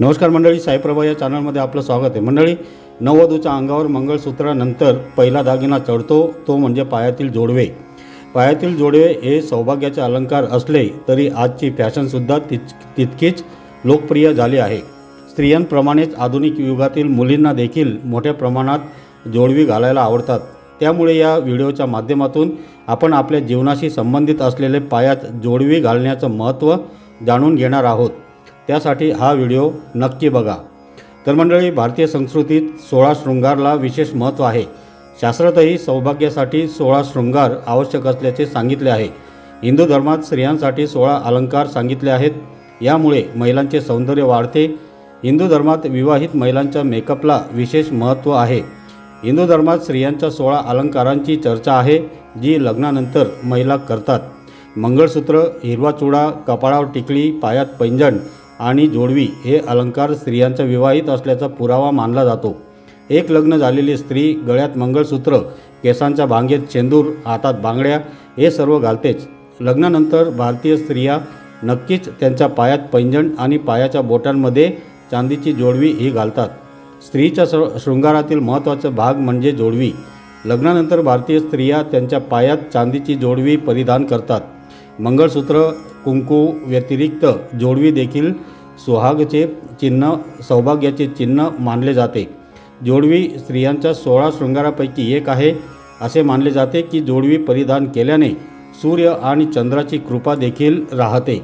नमस्कार मंडळी साईप्रभा या चॅनलमध्ये आपलं स्वागत आहे. मंडळी नववधूच्या अंगावर मंगळसूत्रानंतर पहिला दागिना चढतो तो म्हणजे पायातील जोडवे. पायातील जोडवे हे सौभाग्याचे अलंकार असले तरी आजची फॅशनसुद्धा तित तितकीच लोकप्रिय झाली आहे. स्त्रियांप्रमाणेच आधुनिक युगातील मुलींना देखील मोठ्या प्रमाणात जोडवी घालायला आवडतात. त्यामुळे या व्हिडिओच्या माध्यमातून आपण आपल्या जीवनाशी संबंधित असलेले पायात जोडवी घालण्याचं महत्त्व जाणून घेणार आहोत. त्यासाठी हा व्हिडिओ नक्की बघा. तर मंडळी भारतीय संस्कृतीत सोळा शृंगारला विशेष महत्त्व आहे. शास्त्रातही सौभाग्यासाठी सोळा शृंगार आवश्यक असल्याचे सांगितले आहे. हिंदू धर्मात स्त्रियांसाठी सोळा अलंकार सांगितले आहेत. यामुळे महिलांचे सौंदर्य वाढते. हिंदू धर्मात विवाहित महिलांच्या मेकअपला विशेष महत्त्व आहे. हिंदू धर्मात स्त्रियांच्या सोळा अलंकारांची चर्चा आहे जी लग्नानंतर महिला करतात. मंगळसूत्र हिरवा चुडा कपाळावर टिकली पायात पैंजण आणि जोडवी हे अलंकार स्त्रियांचा विवाहित असल्याचा पुरावा मानला जातो. एक लग्न झालेली स्त्री गळ्यात मंगळसूत्र केसांच्या भांगेत चेंदूर हातात बांगड्या हे सर्व घालतेच. लग्नानंतर भारतीय स्त्रिया नक्कीच त्यांच्या पायात पैंजण आणि पायाच्या बोटांमध्ये चांदीची जोडवी ही घालतात. स्त्रीच्या श्र शृंगारातील महत्त्वाचा भाग म्हणजे जोडवी. लग्नानंतर भारतीय स्त्रिया त्यांच्या पायात चांदीची जोडवी परिधान करतात. मंगळसूत्र कुंकू व्यतिरिक्त जोडवी देखील सुहागचे चिन्ह सौभाग्याचे चिन्ह मानले जाते. जोडवी स्त्रियांच्या सोळा शृंगारापैकी एक आहे. असे मानले जाते की जोडवी परिधान केल्याने सूर्य आणि चंद्राची कृपा देखील राहते.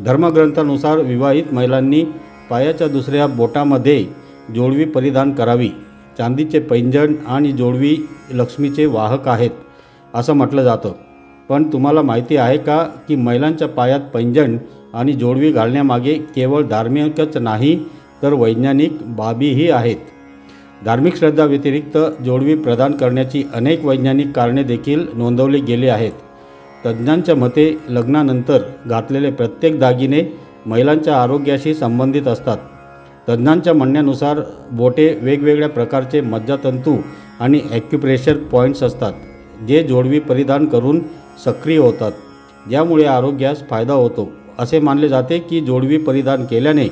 धर्मग्रंथानुसार विवाहित महिलांनी पायाच्या दुसऱ्या बोटामध्ये जोडवी परिधान करावी. चांदीचे पैंजण आणि जोडवी लक्ष्मीचे वाहक आहेत असं म्हटलं जातं. पण तुम्हाला माहिती आहे का की महिलांच्या पायात पैंजण आणि जोडवी घालण्यामागे केवळ धार्मिकच नाही तर वैज्ञानिक बाबीही आहेत. धार्मिक श्रद्धा व्यतिरिक्त जोडवी प्रदान करण्याची अनेक वैज्ञानिक कारणे देखील नोंदवली गेली आहेत. तज्ज्ञांच्या मते लग्नानंतर घातलेले प्रत्येक दागिने महिलांच्या आरोग्याशी संबंधित असतात. तज्ज्ञांच्या म्हणण्यानुसार बोटे वेगवेगळ्या प्रकारचे मज्जातंतू आणि ॲक्युप्रेशर पॉईंट्स असतात जे जोडवी परिधान करून सक्रिय होतात. ज्यामुळे आरोग्यास फायदा होतो. असे मानले जाते की जोडवी परिधान केल्याने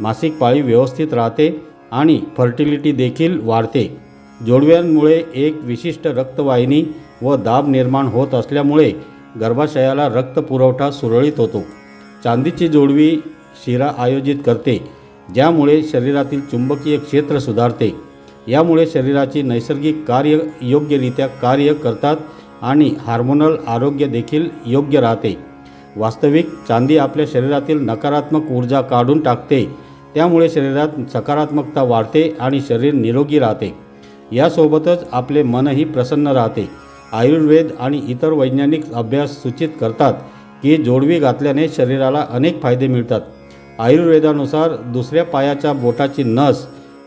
मासिक पाळी व्यवस्थित राहते आणि फर्टिलिटी देखील वाढते. जोडव्यांमुळे एक विशिष्ट रक्तवाहिनी व दाब निर्माण होत असल्यामुळे गर्भाशयाला रक्तपुरवठा सुरळीत होतो. चांदीची जोडवी शिरा आयोजित करते ज्यामुळे शरीरातील चुंबकीय क्षेत्र सुधारते. यामुळे शरीराची नैसर्गिक कार्य योग्यरित्या कार्य करतात आणि हार्मोनल आरोग्य देखील योग्य राहते. वास्तविक चांदी आपल्या शरीरातील नकारात्मक ऊर्जा काढून टाकते. त्यामुळे शरीरात सकारात्मकता वाढते आणि शरीर निरोगी राहते. यासोबतच आपले मनही प्रसन्न राहते. आयुर्वेद आणि इतर वैज्ञानिक अभ्यास सूचित करतात की जोडवी घातल्याने शरीराला अनेक फायदे मिळतात. आयुर्वेदानुसार दुसऱ्या पायाच्या बोटाची नस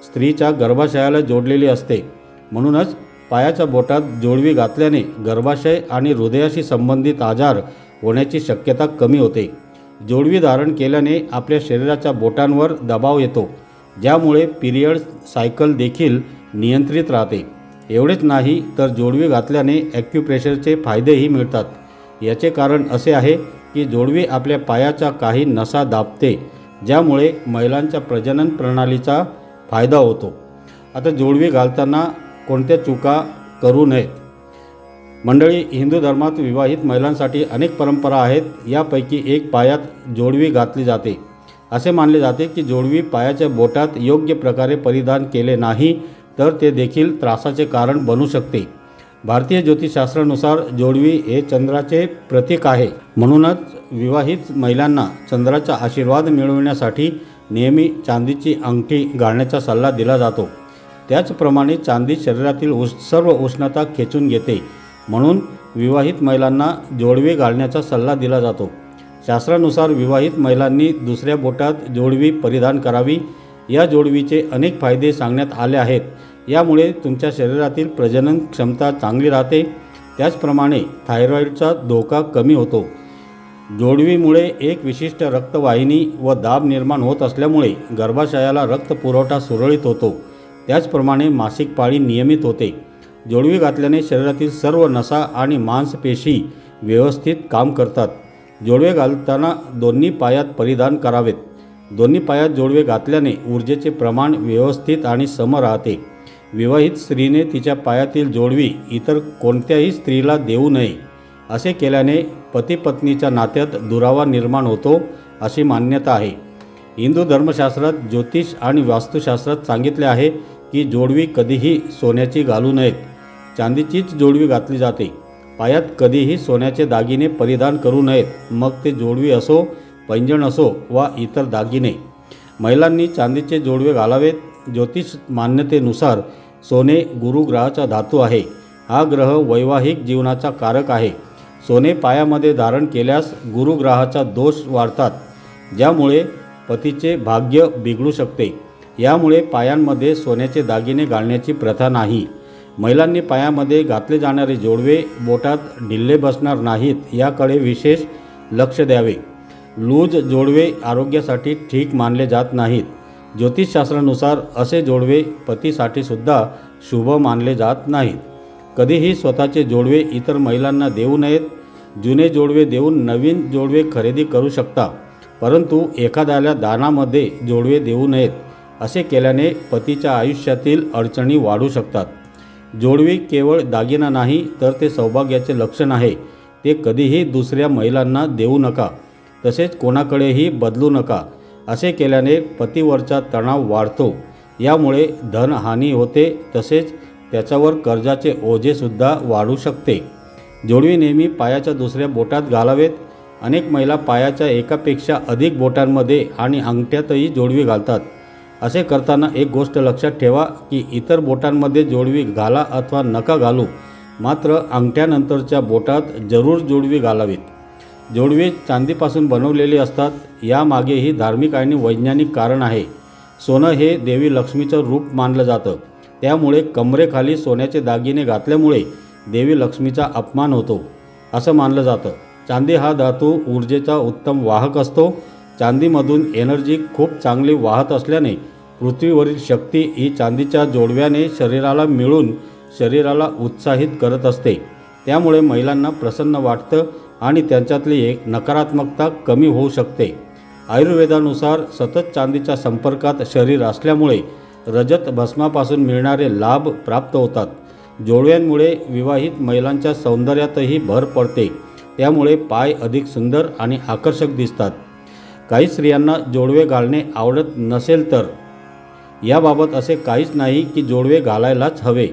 स्त्रीच्या गर्भाशयाला जोडलेली असते. म्हणूनच पायाच्या बोटात जोडवी घातल्याने गर्भाशय आणि हृदयाशी संबंधित आजार होण्याची शक्यता कमी होते. जोडवी धारण केल्याने आपल्या शरीराच्या बोटांवर दबाव येतो. ज्यामुळे पिरियड सायकल देखील नियंत्रित राहते. एवढेच नाही तर जोडवी घातल्याने ॲक्युप्रेशरचे फायदेही मिळतात. याचे कारण असे आहे की जोडवी आपल्या पायाच्या काही नसा दाबते ज्यामुळे महिलांच्या प्रजनन प्रणालीचा फायदा होतो. आता जोडवी घालताना कोणत्या चुका करू नयेत. मंडळी हिंदू धर्मात विवाहित महिलांसाठी अनेक परंपरा आहेत. यापैकी एक पायात जोडवी घातली जाते. असे मानले जाते की जोडवी पायाच्या बोटात योग्य प्रकारे परिधान केले नाही तर ते देखील त्रासाचे कारण बनू शकते. भारतीय ज्योतिषशास्त्रानुसार जोडवी हे चंद्राचे प्रतीक आहे. म्हणूनच विवाहित महिलांना चंद्राचा आशीर्वाद मिळविण्यासाठी नेहमी चांदीची अंगठी घालण्याचा सल्ला दिला जातो. त्याचप्रमाणे चांदी शरीरातील उस सर्व उष्णता खेचून घेते. म्हणून विवाहित महिलांना जोडवी घालण्याचा सल्ला दिला जातो. शास्त्रानुसार विवाहित महिलांनी दुसऱ्या बोटात जोडवी परिधान करावी. या जोडवीचे अनेक फायदे सांगण्यात आले आहेत. यामुळे तुमच्या शरीरातील प्रजनन क्षमता चांगली राहते. त्याचप्रमाणे थायरॉईडचा धोका कमी होतो. जोडवीमुळे एक विशिष्ट रक्तवाहिनी व दाब निर्माण होत असल्यामुळे गर्भाशयाला रक्तपुरवठा सुरळीत होतो. त्याचप्रमाणे मासिक पाळी नियमित होते. जोडवी घातल्याने शरीरातील सर्व नसा आणि मांसपेशी व्यवस्थित काम करतात. जोडवे घालताना दोन्ही पायात परिधान करावेत. दोन्ही पायात जोडवे घातल्याने ऊर्जेचे प्रमाण व्यवस्थित आणि सम राहते. विवाहित स्त्रीने तिच्या पायातील जोडवी इतर कोणत्याही स्त्रीला देऊ नये. असे केल्याने पतीपत्नीच्या नात्यात दुरावा निर्माण होतो अशी मान्यता आहे. हिंदू धर्मशास्त्रात ज्योतिष आणि वास्तुशास्त्रात सांगितले आहे की जोडवी कधीही सोन्याची घालू नयेत. चांदीचीच जोडवी घातली जाते. पायात कधीही सोन्याचे दागिने परिधान करू नयेत. मग ते जोडवी असो पैंजण असो वा इतर दागिने. महिलांनी चांदीचे जोडवे घालावेत. ज्योतिष मान्यतेनुसार सोने गुरुग्रहाचा धातू आहे. हा ग्रह वैवाहिक जीवनाचा कारक आहे. सोने पायामध्ये धारण केल्यास गुरुग्रहाचा दोष वाढतात ज्यामुळे पतीचे भाग्य बिघडू शकते. यामुळे पायांमध्ये सोन्याचे दागिने घालण्याची प्रथा नाही. महिलांनी पायामध्ये घातले जाणारे जोडवे बोटात ढिल्ले बसणार नाहीत याकडे विशेष लक्ष द्यावे. लूज जोडवे आरोग्यासाठी ठीक मानले जात नाहीत. ज्योतिषशास्त्रानुसार असे जोडवे पतीसाठी सुद्धा शुभ मानले जात नाहीत. कधीही स्वतःचे जोडवे इतर महिलांना देऊ नयेत. जुने जोडवे देऊन नवीन जोडवे खरेदी करू शकता. परंतु एखाद्याला दानामध्ये जोडवे देऊ नयेत. असे केल्याने पतीच्या आयुष्यातील अडचणी वाढू शकतात. जोडवी केवळ दागिना नाही तर ते सौभाग्याचे लक्षण आहे. ते कधीही दुसऱ्या महिलांना देऊ नका. तसेच कोणाकडेही बदलू नका. असे केल्याने पतीवरचा तणाव वाढतो. यामुळे धनहानी होते तसेच त्याच्यावर कर्जाचे ओझेसुद्धा वाढू शकते. जोडवी नेहमी पायाच्या दुसऱ्या बोटात घालावेत. अनेक महिला पायाच्या एकापेक्षा अधिक बोटांमध्ये आणि अंगठ्यातही जोडवी घालतात. असे करताना एक गोष्ट लक्षात ठेवा की इतर बोटांमध्ये जोडवी घाला अथवा नका घालू मात्र अंगठ्यानंतरच्या बोटात जरूर जोडवी घालावीत. जोडवी चांदीपासून बनवलेली असतात यामागेही धार्मिक आणि वैज्ञानिक कारण आहे. सोनं हे देवी लक्ष्मीचं रूप मानलं जातं. त्यामुळे कमरेखाली सोन्याचे दागिने घातल्यामुळे देवी लक्ष्मीचा अपमान होतो असं मानलं जातं. चांदी हा धातू ऊर्जेचा उत्तम वाहक असतो चांदीमधून एनर्जी खूप चांगली वाहत असल्याने पृथ्वीवरील शक्ती ही चांदीच्या जोडव्याने शरीराला मिळून शरीराला उत्साहित करत असते. त्यामुळे महिलांना प्रसन्न वाटतं आणि त्यांच्यातली एक नकारात्मकता कमी होऊ शकते. आयुर्वेदानुसार सतत चांदीच्या संपर्कात शरीर असल्यामुळे रजत भस्मापासून मिळणारे लाभ प्राप्त होतात. जोडव्यांमुळे विवाहित महिलांच्या सौंदर्यातही भर पडते. त्यामुळे पाय अधिक सुंदर आणि आकर्षक दिसतात. काही स्त्रियांना जोडवे घालणे आवडत नसेल तर. याबाबत असे काहीच नाही की जोडवे घालायलाच हवे.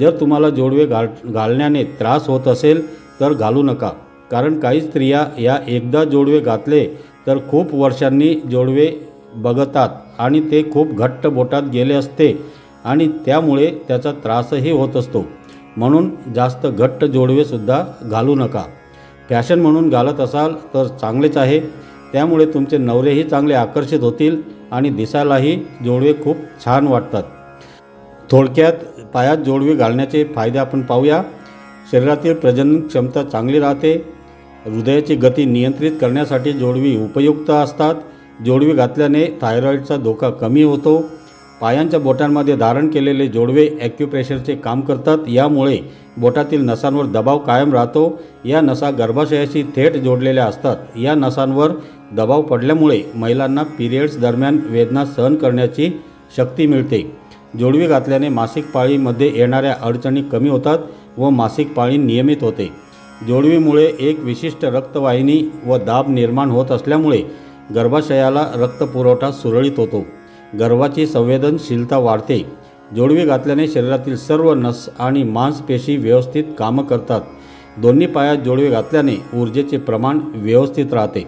जर तुम्हाला जोडवे घाल घालण्याने त्रास होत असेल तर घालू नका. कारण काही स्त्रिया या एकदा जोडवे घातले तर खूप वर्षांनी जोडवे बघतात आणि ते खूप घट्ट बोटात गेले असते आणि त्यामुळे त्याचा त्रासही होत असतो. म्हणून जास्त घट्ट जोडवेसुद्धा घालू नका. फॅशन म्हणून घालत असाल तर चांगलेच आहे. त्यामुळे तुमचे नवरेही चांगले आकर्षित होतील आणि दिसायलाही जोडवे खूप छान वाटतात. थोडक्यात पायात जोडवी घालण्याचे फायदे आपण पाहूया. शरीरातील प्रजनन क्षमता चांगली राहते. हृदयाची गती नियंत्रित करण्यासाठी जोडवी उपयुक्त असतात. जोडवी घातल्याने थायरॉईडचा धोका कमी होतो. पायांच्या बोटांमध्ये धारण केलेले जोडवे ॲक्युप्रेशरचे काम करतात. यामुळे बोटातील नसांवर दबाव कायम राहतो. या नसा गर्भाशयाशी थेट जोडलेल्या असतात. या नसांवर दबाव पडल्यामुळे महिलांना पिरियड्स दरम्यान वेदना सहन करण्याची शक्ती मिळते. जोडवी घातल्याने मासिक पाळीमध्ये येणाऱ्या अडचणी कमी होतात व मासिक पाळी नियमित होते. जोडवीमुळे एक विशिष्ट रक्तवाहिनी व दाब निर्माण होत असल्यामुळे गर्भाशयाला रक्तपुरवठा सुरळीत होतो. गर्वाची संवेदनशीलता वाढते. जोडवी घातल्याने शरीरातील सर्व नस आणि मांसपेशी व्यवस्थित कामं करतात. दोन्ही पायात जोडवे घातल्याने ऊर्जेचे प्रमाण व्यवस्थित राहते.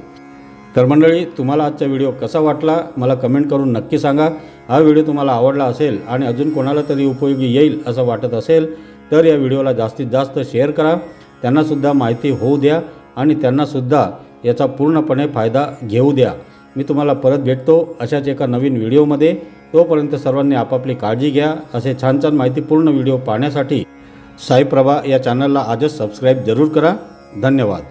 तर मंडळी तुम्हाला आजचा व्हिडिओ कसा वाटला? मला कमेंट करून नक्की सांगा. हा व्हिडिओ तुम्हाला आवडला असेल आणि अजून कोणाला तरी उपयोगी येईल असं वाटत असेल तर या व्हिडिओला जास्तीत जास्त शेअर करा. त्यांनासुद्धा माहिती होऊ द्या आणि त्यांनासुद्धा याचा पूर्णपणे फायदा घेऊ द्या. मी तुम्हाला परत भेटतो अशाच एका नवीन व्हिडिओमध्ये. तोपर्यंत सर्वांनी आपापली काळजी घ्या. असे छान छान माहितीपूर्ण व्हिडिओ पाहण्यासाठी साईप्रभा या चॅनलला आजच सबस्क्राईब जरूर करा. धन्यवाद.